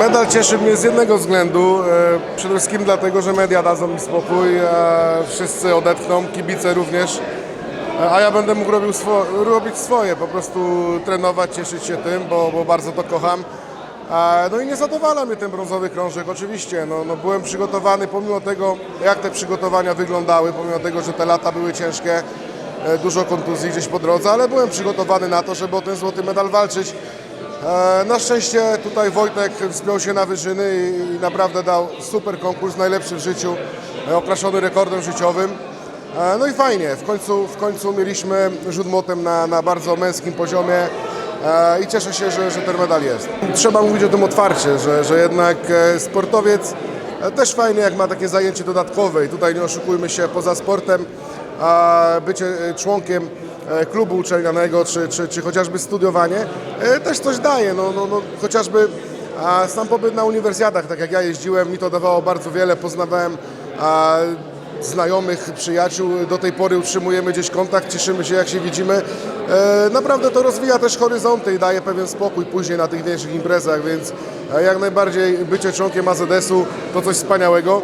Medal cieszy mnie z jednego względu. E, przede wszystkim dlatego, że media dadzą mi spokój, wszyscy odetchną, kibice również. E, A ja będę mógł robił swo- robić swoje, po prostu trenować, cieszyć się tym, bo, bo bardzo to kocham. No i nie zadowala mnie ten brązowy krążek, oczywiście. No, no byłem przygotowany, pomimo tego, jak te przygotowania wyglądały, pomimo tego, że te lata były ciężkie, e, dużo kontuzji gdzieś po drodze, ale byłem przygotowany na to, żeby o ten złoty medal walczyć. E, Na szczęście tutaj Wojtek wspiął się na wyżyny i naprawdę dał super konkurs, najlepszy w życiu, e, okraszony rekordem życiowym. E, No i fajnie, w końcu, w końcu mieliśmy rzut młotem na, na bardzo męskim poziomie i cieszę się, że, że ten medal jest. Trzeba mówić o tym otwarcie, że, że jednak sportowiec też fajny jak ma takie zajęcie dodatkowe i tutaj nie oszukujmy się, poza sportem, a bycie e, członkiem e, klubu uczelnianego, czy, czy, czy chociażby studiowanie, e, też coś daje. No, no, no, chociażby sam pobyt na uniwersjadach, tak jak ja jeździłem, mi to dawało bardzo wiele. Poznawałem znajomych, przyjaciół. Do tej pory utrzymujemy gdzieś kontakt, cieszymy się jak się widzimy. E, naprawdę to rozwija też horyzonty i daje pewien spokój później na tych większych imprezach, więc e, jak najbardziej bycie członkiem AZS-u to coś wspaniałego.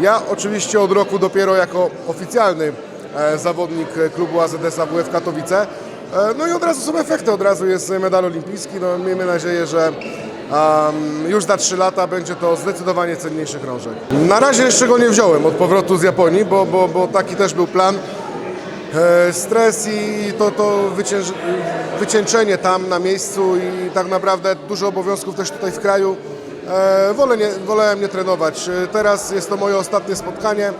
Ja oczywiście od roku dopiero jako oficjalny e, zawodnik klubu AZS AWF Katowice. E, No i od razu są efekty, od razu jest medal olimpijski. No, miejmy nadzieję, że um, już za 3 lata będzie to zdecydowanie cenniejszy krążek. Na razie jeszcze go nie wziąłem od powrotu z Japonii, bo, bo, bo taki też był plan. E, Stres i to, to wycięż, wycieńczenie tam na miejscu i tak naprawdę dużo obowiązków też tutaj w kraju. E, Wolę nie, wolałem nie trenować. E, Teraz jest to moje ostatnie spotkanie.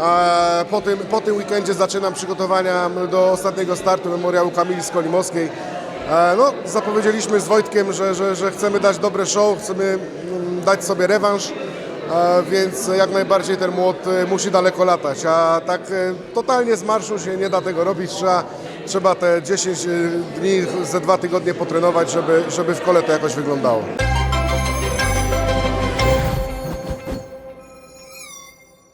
E, Po tym, po tym weekendzie zaczynam przygotowania do ostatniego startu memoriału Kamili Skolimowskiej. E, No, zapowiedzieliśmy z Wojtkiem, że, że, że chcemy dać dobre show, chcemy mm, dać sobie rewanż. E, więc jak najbardziej ten młot e, musi daleko latać, a tak totalnie z marszu się nie da tego robić, trzeba, trzeba te 10 dni, ze dwa tygodnie potrenować, żeby, żeby w kole to jakoś wyglądało.